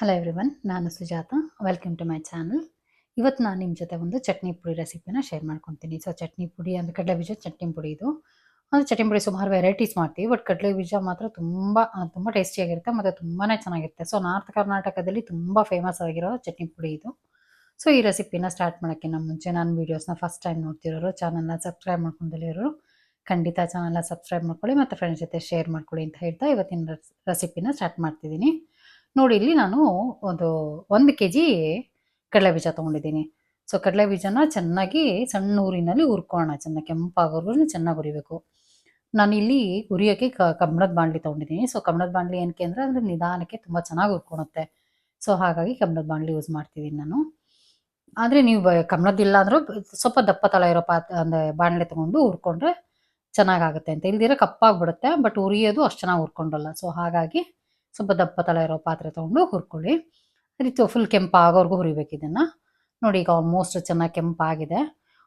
Hello everyone ನಾನು Sujatha. Welcome to my channel ಇವತ್ತು ನಾನು ನಿಮ್ಮ ಜೊತೆ ಒಂದು ಚಟ್ನಿ ಪುಡಿ ರೆಸಿಪಿನ ಶೇರ್ ಮಾಡ್ಕೊತೀನಿ. ಸೊ ಚಟ್ನಿ ಪುಡಿ ಅಂದರೆ ಕಡಲೆ ಬೀಜ, ಚಟ್ನಿ ಪುಡಿ ಇದು. ಅಂದರೆ ಚಟ್ನಿ ಪುಡಿ ಸುಮಾರು ವೆರೈಟೀಸ್ ಮಾಡ್ತೀವಿ ಬಟ್ ಕಡಲೆ ಬೀಜ ಮಾತ್ರ ತುಂಬ ತುಂಬ ಟೇಸ್ಟಿಯಾಗಿರುತ್ತೆ ಮತ್ತು ತುಂಬಾ ಚೆನ್ನಾಗಿರುತ್ತೆ. ಸೊ ನಾರ್ತ್ ಕರ್ನಾಟಕದಲ್ಲಿ ತುಂಬ ಫೇಮಸ್ ಆಗಿರೋ ಚಟ್ನಿ ಪುಡಿ ಇದು. ಸೊ ಈ ರೆಸಿಪಿನ ಸ್ಟಾರ್ಟ್ ಮಾಡೋಕ್ಕಿಂತ ಮುಂಚೆ ನಾನು ವೀಡಿಯೋಸ್ನ ಫಸ್ಟ್ ಟೈಮ್ ನೋಡ್ತಿರೋರು ಚಾನಲ್ನ ಸಬ್ಸ್ಕ್ರೈಬ್ ಮಾಡ್ಕೊಂಡಿರೋರು ಖಂಡಿತ ಚಾನಲ್ನ ಸಬ್ಸ್ಕ್ರೈಬ್ ಮಾಡ್ಕೊಳ್ಳಿ ಮತ್ತು ಫ್ರೆಂಡ್ಸ್ ಜೊತೆ ಶೇರ್ ಮಾಡ್ಕೊಳ್ಳಿ ಅಂತ ಹೇಳ್ತಾ ಇವತ್ತಿನ ರೆಸಿಪಿನ ಸ್ಟಾರ್ಟ್ ಮಾಡ್ತಿದ್ದೀನಿ. ನೋಡಿ, ಇಲ್ಲಿ ನಾನು ಒಂದು ಒಂದು ಕೆ ಜಿ ಕಡಲೆ ಬೀಜ ತೊಗೊಂಡಿದ್ದೀನಿ. ಸೊ ಕಡಲೆ ಬೀಜನ ಚೆನ್ನಾಗಿ ಸಣ್ಣ ಊರಿನಲ್ಲಿ ಹುರ್ಕೋಣ ಚೆನ್ನಾಗಿ ಕೆಂಪಾಗೋರ್ಗು ಚೆನ್ನಾಗಿ ಹುರಿಬೇಕು. ನಾನು ಇಲ್ಲಿ ಹುರಿಯೋಕ್ಕೆ ಕ, ಕಬ್ಬಣದ ಬಾಣಲಿ ತೊಗೊಂಡಿದ್ದೀನಿ. ಸೊ ಕಬ್ಬಣದ ಬಾಣಲಿ ಏನಕ್ಕೆ ಅಂದರೆ ಅಂದರೆ ನಿಧಾನಕ್ಕೆ ತುಂಬ ಚೆನ್ನಾಗಿ ಹುರ್ಕೊಳುತ್ತೆ ಸೊ ಹಾಗಾಗಿ ಕಬ್ಬಣದ ಬಾಂಡ್ಲಿ ಯೂಸ್ ಮಾಡ್ತಿದ್ದೀನಿ ನಾನು. ಆದರೆ ನೀವು ಕಬ್ಬಣದಿಲ್ಲ ಅಂದರೂ ಸ್ವಲ್ಪ ದಪ್ಪ ತಳ ಇರೋ ಪಾತ್, ಅಂದರೆ ಬಾಣಲೆ ತೊಗೊಂಡು ಹುರ್ಕೊಂಡ್ರೆ ಚೆನ್ನಾಗಾಗುತ್ತೆ ಅಂತ. ಇಲ್ದಿರ ಕಪ್ಪಾಗ್ಬಿಡುತ್ತೆ ಬಟ್ ಉರಿಯೋದು ಅಷ್ಟು ಚೆನ್ನಾಗಿ ಹುರ್ಕೊಂಡಲ್ಲ. ಸೊ ಹಾಗಾಗಿ ಸ್ವಲ್ಪ ದಪ್ಪ ತಳ ಇರೋ ಪಾತ್ರೆ ತೊಗೊಂಡು ಹುರ್ಕೊಳ್ಳಿ. ರೀತಿ ಫುಲ್ ಕೆಂಪಾಗೋವರೆಗೂ ಹುರಿಬೇಕು ಇದನ್ನು. ನೋಡಿ ಈಗ ಆಲ್ಮೋಸ್ಟ್ ಚೆನ್ನಾಗಿ ಕೆಂಪಾಗಿದೆ.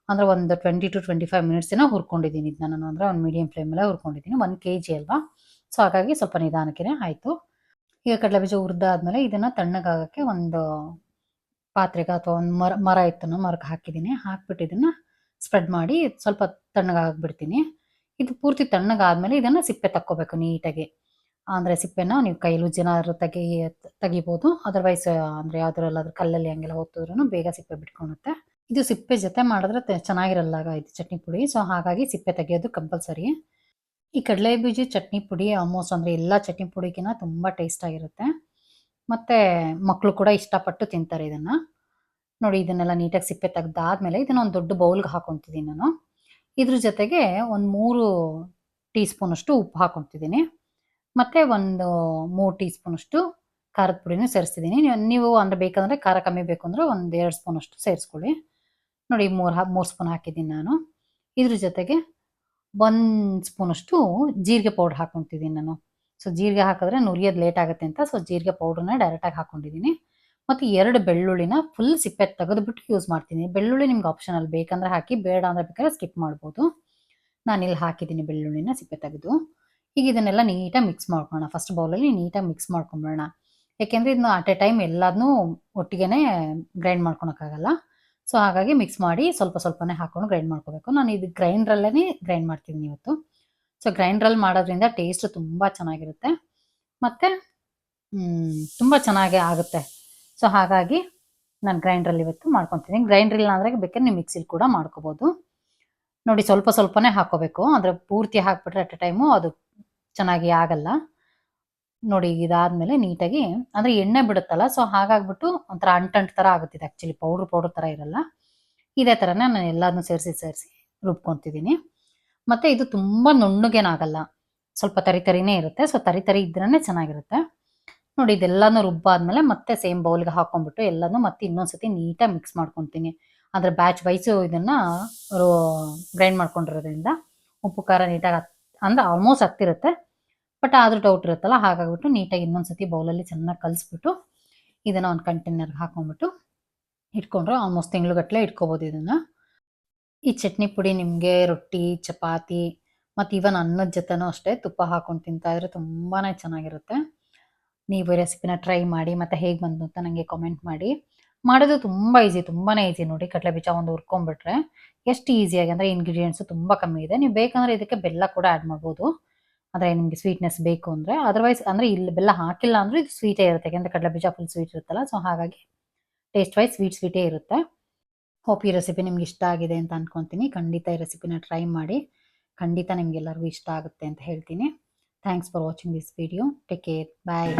ಅಂದರೆ ಒಂದು ಟ್ವೆಂಟಿ ಟು ಟ್ವೆಂಟಿ ಫೈವ್ ಮಿನಿಟ್ಸಿನ ಹುರ್ಕೊಂಡಿದ್ದೀನಿ ಇದನ್ನ ನಾನು. ಅಂದರೆ ಒಂದು ಮೀಡಿಯಂ ಫ್ಲೇಮಲ್ಲೇ ಹುರ್ಕೊಂಡಿದ್ದೀನಿ. ಒಂದು ಕೆ ಜಿ ಅಲ್ವಾ? ಸೊ ಹಾಗಾಗಿ ಸ್ವಲ್ಪ ನಿಧಾನಕ್ಕೆ ಆಯಿತು. ಈಗ ಕಡಲೆ ಬೀಜ ಹುರಿದಾದ್ಮೇಲೆ ಇದನ್ನು ತಣ್ಣಗಾಗಕ್ಕೆ ಒಂದು ಪಾತ್ರೆಗೆ ಅಥವಾ ಒಂದು ಮರ ಮರ ಇತ್ತು ಮರಕ್ಕೆ ಹಾಕಿದ್ದೀನಿ. ಹಾಕ್ಬಿಟ್ಟು ಇದನ್ನು ಸ್ಪ್ರೆಡ್ ಮಾಡಿ ಸ್ವಲ್ಪ ತಣ್ಣಗಾಗ್ಬಿಡ್ತೀನಿ. ಇದು ಪೂರ್ತಿ ತಣ್ಣಗಾದ್ಮೇಲೆ ಇದನ್ನು ಸಿಪ್ಪೆ ತಕ್ಕೋಬೇಕು ನೀಟಾಗಿ. ಅಂದರೆ ಸಿಪ್ಪೆನ ನೀವು ಕೈಲು ಉಜ್ಜಿನಾದ್ರು ತೆಗಿ, ತೆಗಿಬೋದು. ಅದರ್ವೈಸ್ ಅಂದರೆ ಯಾವ್ದ್ರಲ್ಲಾದ್ರೂ ಕಲ್ಲಲ್ಲಿ ಹಂಗೆಲ್ಲ ಹೊತ್ತಿದ್ರೂ ಬೇಗ ಸಿಪ್ಪೆ ಬಿಟ್ಕೊಳುತ್ತೆ ಇದು ಸಿಪ್ಪೆ ಜೊತೆ ಮಾಡಿದ್ರೆ ಚೆನ್ನಾಗಿರಲ್ಲ ಇದು ಚಟ್ನಿ ಪುಡಿ. ಸೊ ಹಾಗಾಗಿ ಸಿಪ್ಪೆ ತೆಗೆಯೋದು ಕಂಪಲ್ಸರಿ. ಈ ಕಡಲೆ ಬೀಜ ಚಟ್ನಿ ಪುಡಿ ಆಲ್ಮೋಸ್ಟ್ ಅಂದರೆ ಎಲ್ಲ ಚಟ್ನಿ ಪುಡಿಗಿನ ತುಂಬ ಟೇಸ್ಟ್ ಆಗಿರುತ್ತೆ. ಮತ್ತೆ ಮಕ್ಕಳು ಕೂಡ ಇಷ್ಟಪಟ್ಟು ತಿಂತಾರೆ ಇದನ್ನು. ನೋಡಿ, ಇದನ್ನೆಲ್ಲ ನೀಟಾಗಿ ಸಿಪ್ಪೆ ತೆಗ್ದಾದ್ಮೇಲೆ ಇದನ್ನ ಒಂದು ದೊಡ್ಡ ಬೌಲ್ಗೆ ಹಾಕೊತಿದ್ದೀನಿ ನಾನು. ಇದ್ರ ಜೊತೆಗೆ ಒಂದು ಮೂರು ಟೀ ಸ್ಪೂನಷ್ಟು ಉಪ್ಪು ಹಾಕೊತಿದ್ದೀನಿ ಮತ್ತು ಒಂದು ಮೂರು ಟೀ ಸ್ಪೂನಷ್ಟು ಖಾರದ ಪುಡಿನೂ ಸೇರಿಸ್ತಿದ್ದೀನಿ. ನೀವು ಅಂದರೆ ಬೇಕಂದರೆ ಖಾರ ಕಮ್ಮಿ ಬೇಕು ಅಂದರೆ ಒಂದು ಎರಡು ಸ್ಪೂನಷ್ಟು ಸೇರಿಸ್ಕೊಳ್ಳಿ. ನೋಡಿ, ಮೂರು ಮೂರು ಸ್ಪೂನ್ ಹಾಕಿದ್ದೀನಿ ನಾನು. ಇದ್ರ ಜೊತೆಗೆ ಒಂದು ಸ್ಪೂನಷ್ಟು ಜೀರಿಗೆ ಪೌಡ್ರ್ ಹಾಕ್ಕೊತಿದ್ದೀನಿ ನಾನು. ಸೊ, ಜೀರಿಗೆ ಹಾಕಿದ್ರೆ ನುರಿಯೋದು ಲೇಟ್ ಆಗುತ್ತೆ ಅಂತ, ಸೊ ಜೀರಿಗೆ ಪೌಡ್ರನ್ನ ಡೈರೆಕ್ಟಾಗಿ ಹಾಕೊಂಡಿದ್ದೀನಿ. ಮತ್ತು ಎರಡು ಬೆಳ್ಳುಳ್ಳಿನ ಫುಲ್ ಸಿಪ್ಪೆ ತೆಗೆದುಬಿಟ್ಟು ಯೂಸ್ ಮಾಡ್ತೀನಿ. ಬೆಳ್ಳುಳ್ಳಿ ನಿಮ್ಗೆ ಆಪ್ಷನಲ್ ಬೇಕಂದ್ರೆ ಹಾಕಿ, ಬೇಡ ಅಂದರೆ ಬೇಕಾದ್ರೆ ಸ್ಕಿಪ್ ಮಾಡ್ಬೋದು. ನಾನು ಇಲ್ಲಿ ಹಾಕಿದ್ದೀನಿ ಬೆಳ್ಳುಳ್ಳಿನ ಸಿಪ್ಪೆ ತೆಗೆದು. ಈಗ ಇದನ್ನೆಲ್ಲ ನೀಟಾಗಿ ಮಿಕ್ಸ್ ಮಾಡ್ಕೊಳ್ಳೋಣ ಫಸ್ಟ್ ಬೌಲಲ್ಲಿ ನೀಟಾಗಿ ಮಿಕ್ಸ್ ಮಾಡ್ಕೊಂಬಿಡೋಣ. ಯಾಕೆಂದರೆ ಇದನ್ನ ಅಟ್ ಎ ಟೈಮ್ ಎಲ್ಲದನ್ನೂ ಒಟ್ಟಿಗೆ ಗ್ರೈಂಡ್ ಮಾಡ್ಕೊಳಕ್ಕಾಗಲ್ಲ. ಸೊ ಹಾಗಾಗಿ ಮಿಕ್ಸ್ ಮಾಡಿ ಸ್ವಲ್ಪ ಸ್ವಲ್ಪನೇ ಹಾಕೊಂಡು ಗ್ರೈಂಡ್ ಮಾಡ್ಕೋಬೇಕು. ನಾನು ಇದು ಗ್ರೈಂಡ್ರಲ್ಲೇ ಗ್ರೈಂಡ್ ಮಾಡ್ತಿದ್ದೀನಿ ಇವತ್ತು. ಸೊ ಗ್ರೈಂಡ್ರಲ್ಲಿ ಮಾಡೋದ್ರಿಂದ ಟೇಸ್ಟ್ ತುಂಬ ಚೆನ್ನಾಗಿರುತ್ತೆ. ಮತ್ತು ತುಂಬ ಚೆನ್ನಾಗಿ ಆಗುತ್ತೆ. ಸೊ ಹಾಗಾಗಿ ನಾನು ಗ್ರೈಂಡ್ರಲ್ಲಿ ಇವತ್ತು ಮಾಡ್ಕೊತೀನಿ ಗ್ರೈಂಡ್ರ್ ಇಲ್ಲ ಅಂದರೆ ಬೇಕಾದ್ರೆ ನೀವು ಮಿಕ್ಸಿಲಿ ಕೂಡ ಮಾಡ್ಕೋಬೋದು. ನೋಡಿ ಸ್ವಲ್ಪ ಸ್ವಲ್ಪನೇ ಹಾಕೋಬೇಕು. ಅಂದರೆ ಪೂರ್ತಿ ಹಾಕ್ಬಿಟ್ರೆ ಅಟ್ ಎ ಟೈಮು ಅದು ಚೆನ್ನಾಗಿ ಆಗಲ್ಲ. ನೋಡಿ ಇದಾದ್ಮೇಲೆ ನೀಟಾಗಿ, ಅಂದರೆ ಎಣ್ಣೆ ಬಿಡುತ್ತಲ್ಲ ಸೊ ಹಾಗಾಗ್ಬಿಟ್ಟು ಒಂಥರ ಅಂಟಂಟ್ ಥರ ಆಗುತ್ತೆ ಇದು ಆ್ಯಕ್ಚುಲಿ ಪೌಡ್ರ್ ಪೌಡ್ರ್ ಥರ ಇರಲ್ಲ. ಇದೇ ಥರನೇ ನಾನು ಎಲ್ಲದನ್ನೂ ಸೇರಿಸಿ ಸೇರಿಸಿ ರುಬ್ಕೊತಿದ್ದೀನಿ. ಮತ್ತು ಇದು ತುಂಬ ನುಣ್ಣಗೇನಾಗಲ್ಲ. ಸ್ವಲ್ಪ ತರಿ ತರಿನೇ ಇರುತ್ತೆ ಸೊ ತರಿ ತರಿ ಇದ್ರೇ ಚೆನ್ನಾಗಿರುತ್ತೆ. ನೋಡಿ ಇದೆಲ್ಲನೂ ರುಬ್ಬಾದ್ಮೇಲೆ ಮತ್ತೆ ಸೇಮ್ ಬೌಲ್ಗೆ ಹಾಕೊಂಡ್ಬಿಟ್ಟು ಎಲ್ಲನೂ ಮತ್ತೆ ಇನ್ನೊಂದ್ಸತಿ ನೀಟಾಗಿ ಮಿಕ್ಸ್ ಮಾಡ್ಕೊತೀನಿ. ಅಂದರೆ ಬ್ಯಾಚ್ ವೈಸು ಇದನ್ನು ಗ್ರೈಂಡ್ ಮಾಡ್ಕೊಂಡಿರೋದ್ರಿಂದ ಉಪ್ಪು, ಖಾರ ನೀಟಾಗಿ ಹತ್, ಅಂದ್ರೆ ಆಲ್ಮೋಸ್ಟ್ ಹತ್ತಿರುತ್ತೆ. ಬಟ್ ಆದರೂ ಡೌಟ್ ಇರುತ್ತಲ್ಲ, ಹಾಗಾಗ್ಬಿಟ್ಟು ನೀಟಾಗಿ ಇನ್ನೊಂದು ಇನ್ನೊಂದ್ಸತಿ ಬೌಲಲ್ಲಿ ಚೆನ್ನಾಗಿ ಕಲಿಸ್ಬಿಟ್ಟು ಇದನ್ನು ಒಂದು ಕಂಟೈನರ್ಗೆ ಹಾಕೊಂಡ್ಬಿಟ್ಟು ಇಟ್ಕೊಂಡ್ರೆ ಆಲ್ಮೋಸ್ಟ್ ತಿಂಗ್ಳುಗಟ್ಟಲೆ ಇಟ್ಕೋಬೋದು ಇದನ್ನು. ಈ ಚಟ್ನಿ ಪುಡಿ ನಿಮಗೆ ರೊಟ್ಟಿ, ಚಪಾತಿ, ಮತ್ತು ಇವನ್ ಅನ್ನದ ಜೊತೆನೂ ಅಷ್ಟೇ ತುಪ್ಪ ಹಾಕೊಂಡು ತಿಂತಾ ಇದ್ರೆ ತುಂಬಾ ಚೆನ್ನಾಗಿರುತ್ತೆ. ನೀವು ರೆಸಿಪಿನ ಟ್ರೈ ಮಾಡಿ, ಮತ್ತು ಹೇಗೆ ಬಂತು ಅಂತ ನನಗೆ ಕಾಮೆಂಟ್ ಮಾಡಿ. ಮಾಡೋದು ತುಂಬ ಈಸಿ ತುಂಬಾ ಈಸಿ ನೋಡಿ ಕಡಲೆ ಬೀಜ ಒಂದು ಹುರ್ಕೊಂಡ್ಬಿಟ್ರೆ ಎಷ್ಟು ಈಸಿಯಾಗಿ ಅಂದರೆ ಇಂಗ್ರೀಡಿಯೆಂಟ್ಸು ತುಂಬ ಕಮ್ಮಿ ಇದೆ. ನೀವು ಬೇಕಂದ್ರೆ ಇದಕ್ಕೆ ಬೆಲ್ಲ ಕೂಡ ಆ್ಯಡ್ ಮಾಡ್ಬೋದು. ಆದರೆ ನಿಮಗೆ ಸ್ವೀಟ್ನೆಸ್ ಬೇಕು ಅಂದರೆ. ಅದರ್ವೈಸ್ ಅಂದರೆ ಇಲ್ಲಿ ಬೆಲ್ಲ ಹಾಕಿಲ್ಲ ಅಂದರೆ ಇದು ಸ್ವೀಟೇ ಇರುತ್ತೆ. ಯಾಕೆಂದರೆ ಕಡಲೆ ಬೀಜ ಫುಲ್ ಸ್ವೀಟ್ ಇರುತ್ತಲ್ಲ ಸೊ ಹಾಗಾಗಿ ಟೇಸ್ಟ್ ವೈಸ್ ಸ್ವೀಟ್ ಸ್ವೀಟೇ ಇರುತ್ತೆ. ಹೋಪ್ ಈ ರೆಸಿಪಿ ನಿಮ್ಗೆ ಇಷ್ಟ ಆಗಿದೆ ಅಂತ ಅಂದ್ಕೊತೀನಿ ಖಂಡಿತ ಈ ರೆಸಿಪಿನ ಟ್ರೈ ಮಾಡಿ. ಖಂಡಿತ ನಿಮಗೆಲ್ಲರಿಗೂ ಇಷ್ಟ ಆಗುತ್ತೆ ಅಂತ ಹೇಳ್ತೀನಿ. Thanks for watching this video take care bye